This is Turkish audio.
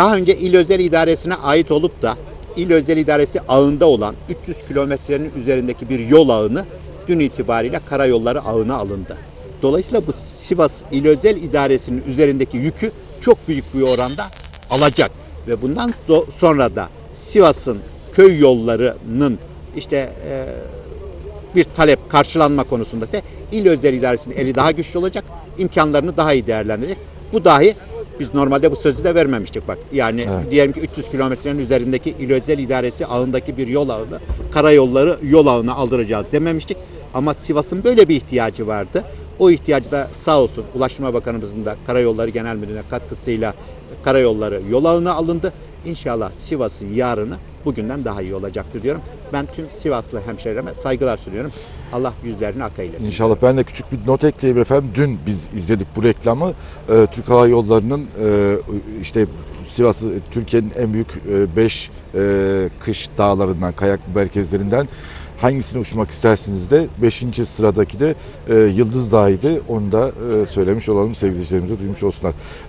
daha önce il özel idaresine ait olup da il özel idaresi ağında olan 300 kilometrenin üzerindeki bir yol ağını dün itibariyle karayolları ağına alındı. Dolayısıyla bu Sivas İl Özel İdaresi'nin üzerindeki yükü çok büyük bir oranda alacak ve bundan sonra da Sivas'ın köy yollarının işte e, bir talep karşılanma konusunda ise il özel idaresinin eli daha güçlü olacak, imkanlarını daha iyi değerlendirecek. Bu dahi biz normalde bu sözü de vermemiştik bak. Yani diyelim ki 300 kilometrenin üzerindeki il özel idaresi ağındaki bir yol ağını, karayolları yol ağına aldıracağız dememiştik. Ama Sivas'ın böyle bir ihtiyacı vardı. O ihtiyacı da sağ olsun Ulaştırma Bakanımızın da Karayolları Genel Müdürlüğü'ne katkısıyla karayolları yol ağına alındı. İnşallah Sivas'ın yarını bugünden daha iyi olacaktır diyorum. Ben tüm Sivaslı hemşehrilerime saygılar sunuyorum. Allah yüzlerini ak eylesin. İnşallah ben de küçük bir not ekleyeyim efendim. Dün biz izledik bu reklamı. Ee, Türk Hava Yolları'nın e, işte Sivas'ı Türkiye'nin en büyük 5 kış dağlarından, kayak merkezlerinden hangisine uçmak istersiniz de 5. sıradaki de e, Yıldız Dağı'ydı. Onu da e, söylemiş olalım sevgili duymuş olsunlar.